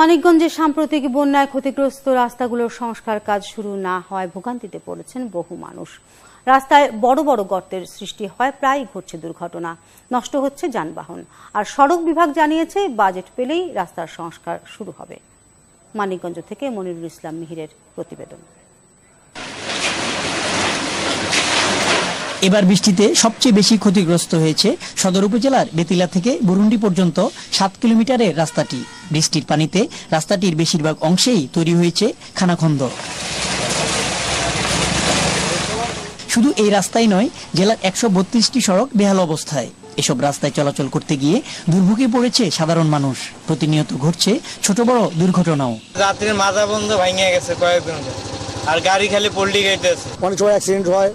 মানিকগঞ্জের সাম্প্রতিক বন্যায় ক্ষতিগ্রস্ত রাস্তাগুলোর সংস্কার কাজ শুরু না হয়, ভোগান্তিতে পড়েছেন বহু মানুষ। রাস্তায় বড় বড় গর্তের সৃষ্টি হয় প্রায় ঘটছে দুর্ঘটনা। নষ্ট হচ্ছে যানবাহন। আর সড়ক বিভাগ জানিয়েছে, বাজেট পেলেই রাস্তার সংস্কার শুরু হবে। মানিকগঞ্জ থেকে মনিরুল ইসলাম মিহিরের প্রতিবেদন। এবার বৃষ্টিতে সবচেয়ে বেশি ক্ষতিগ্রস্ত হয়েছে সদর উপজেলার বেতিলা থেকে বুরুন্ডি পর্যন্ত সাত কিলোমিটারের রাস্তাটি। বৃষ্টির পানিতে রাস্তাটির বেশিরভাগ অংশেই তৈরি হয়েছে খানাখন্দ শুধু এই রাস্তাই নয় জেলার একশো বত্রিশটি সড়ক বেহাল অবস্থায়। এসব রাস্তায় চলাচল করতে গিয়ে দুর্ভোগে পড়েছে সাধারণ মানুষ। প্রতিনিয়ত ঘটছে ছোট বড় দুর্ঘটনাও। রাত্রির মাথা বন্ধ ভাঙিয়ে গেছে কয়েকদিন আর গাড়ি খালি পোল্টি গাইতেছে অনেক সময় অ্যাক্সিডেন্ট হয়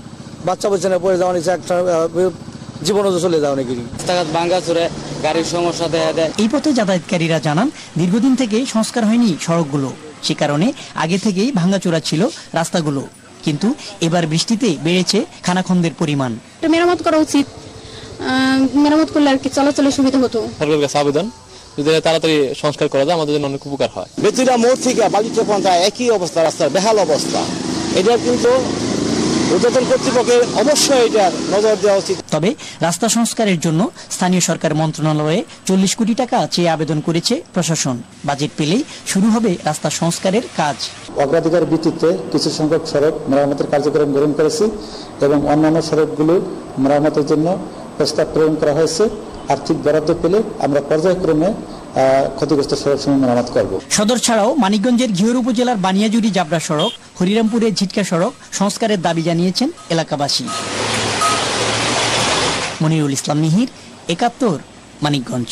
বাচ্চা বাচ্চা পড়ে যাওয়া অনেক একটা জীবনও তো চলে যায় অনেকেরই রাস্তাঘাট ভাঙ্গা চুরে গাড়ির সমস্যা দেখা দেয়। এই পথে যাতায়াতকারীরা জানান দীর্ঘদিন থেকে সংস্কার হয়নি সড়কগুলো। সে কারণে আগে থেকেই ভাঙাচোরা ছিল রাস্তাগুলো। কিন্তু এবার বৃষ্টিতে বেড়েছে খানাখন্দের পরিমাণ। এটা মেরামত করা উচিত। মেরামত করলে আর কি চলাচলের সুবিধা হতো। সরকারের কাছে আবেদন যদি তাড়াতাড়ি সংস্কার করা যায় আমাদের জন্য অনেক উপকার হয়। বেতুরা মোড় থেকে বালিচা পর্যন্ত একই অবস্থা রাস্তার বেহাল অবস্থা। এটা কিন্তু উদ্বোধন কর্তৃপক্ষের অবশ্যই এটার নজর দেওয়া উচিত। তবে রাস্তা সংস্কারের জন্য স্থানীয় সরকার মন্ত্রণালয়ে চল্লিশ কোটি টাকা চেয়ে আবেদন করেছে প্রশাসন। বাজেট পেলেই শুরু হবে রাস্তা সংস্কারের কাজ। অগ্রাধিকার ভিত্তিতে কিছু সংখ্যক সড়ক মেরামতের কার্যক্রম গ্রহণ করেছি এবং অন্যান্য সড়কগুলো মেরামতের জন্য প্রস্তাব প্রেরণ করা হয়েছে। আর্থিক বরাদ্দ পেলে আমরা পর্যায়ক্রমে ক্ষতিগ্রস্ত সড়ক মেরামত করব। সদর ছাড়াও মানিকগঞ্জের ঘিওর উপজেলার বানিয়াজুরি জাবরা সড়ক, হরিরামপুরের ঝিটকা সড়ক সংস্কারের দাবি জানিয়েছেন এলাকাবাসী। মনিরুল ইসলাম মিহির, একাত্তর, মানিকগঞ্জ।